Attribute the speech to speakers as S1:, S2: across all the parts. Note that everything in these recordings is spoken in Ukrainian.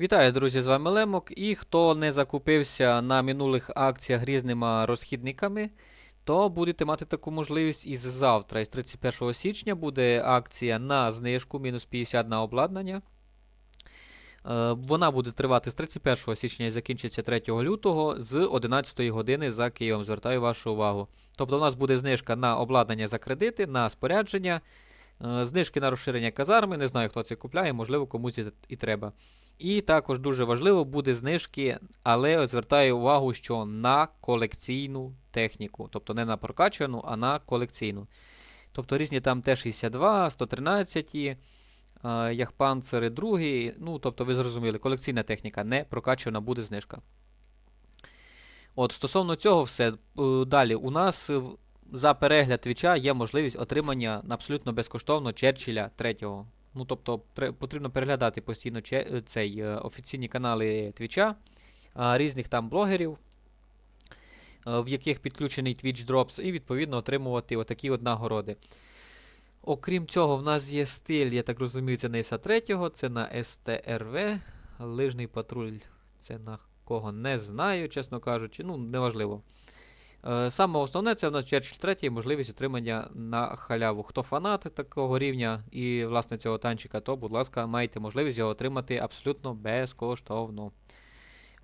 S1: Вітаю, друзі, з вами Лемок. І хто не закупився на минулих акціях різними розхідниками, то будете мати таку можливість із завтра, із 31 січня, буде акція на знижку мінус 50 на обладнання. Е, Вона буде тривати з 31 січня і закінчиться 3 лютого з 11 години за Києвом. Звертаю вашу увагу. Тобто у нас буде знижка на обладнання за кредити, на спорядження, е, знижки на розширення казарми. Не знаю, хто це купляє, можливо, комусь і- і треба. І також дуже важливо буде знижки, але звертаю увагу, що на колекційну техніку. Тобто не на прокачану, а на колекційну. Тобто різні там Т-62, 113, е, Яхпанцери 2. Ну, тобто ви зрозуміли, колекційна техніка не прокачана, буде знижка. От, стосовно цього, все. Е, Далі, у нас за перегляд твіча є можливість отримання абсолютно безкоштовно Черчилля 3. Ну, тобто, потрібно переглядати постійно е, цей, е, офіційні канали Твіча, різних там блогерів, е, в яких підключений Twitch Drops, і відповідно отримувати отакі от нагороди. Окрім цього, в нас є стиль, я так розумію, це на ІСа 3, це на СТРВ, лижний патруль, це на кого не знаю, чесно кажучи, ну, неважливо. Е, Саме основне це в нас Черчилль 3 можливість отримання на халяву. Хто фанати такого рівня і власне цього танчика, то, будь ласка, маєте можливість його отримати абсолютно безкоштовно.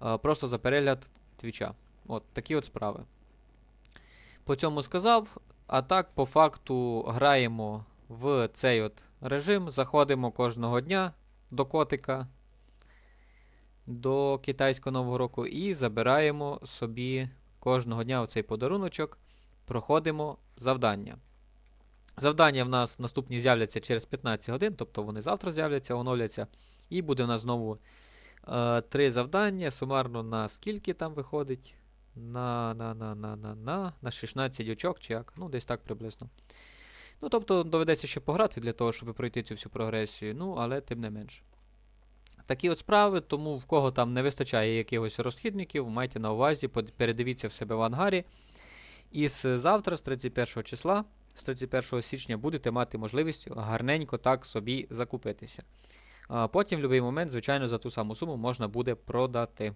S1: Е, Просто за перегляд твіча. От такі от справи. По цьому сказав. А так, по факту, граємо в цей от режим, заходимо кожного дня до котика, до китайського нового року і забираємо собі кожного дня оцей подаруночок, проходимо завдання. Завдання в нас наступні з'являться через 15 годин, тобто вони завтра з'являться, оновляться. І буде у нас знову е, три завдання. Сумарно на скільки там виходить? На, на, на, на, на, на, на 16 очок, чи як? Ну, десь так приблизно. Ну, тобто доведеться ще пограти для того, щоб пройти цю всю прогресію, ну, але тим не менш. Такі от справи, тому в кого там не вистачає якихось розхідників, майте на увазі, передивіться в себе в ангарі. І з завтра, з 31 числа, з 31 січня, будете мати можливість гарненько так собі закупитися. Потім, в будь-який момент, звичайно, за ту саму суму можна буде продати.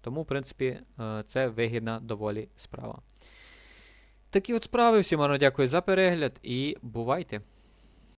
S1: Тому, в принципі, е, це вигідна доволі справа. Такі от справи. Всім дякую за перегляд і бувайте!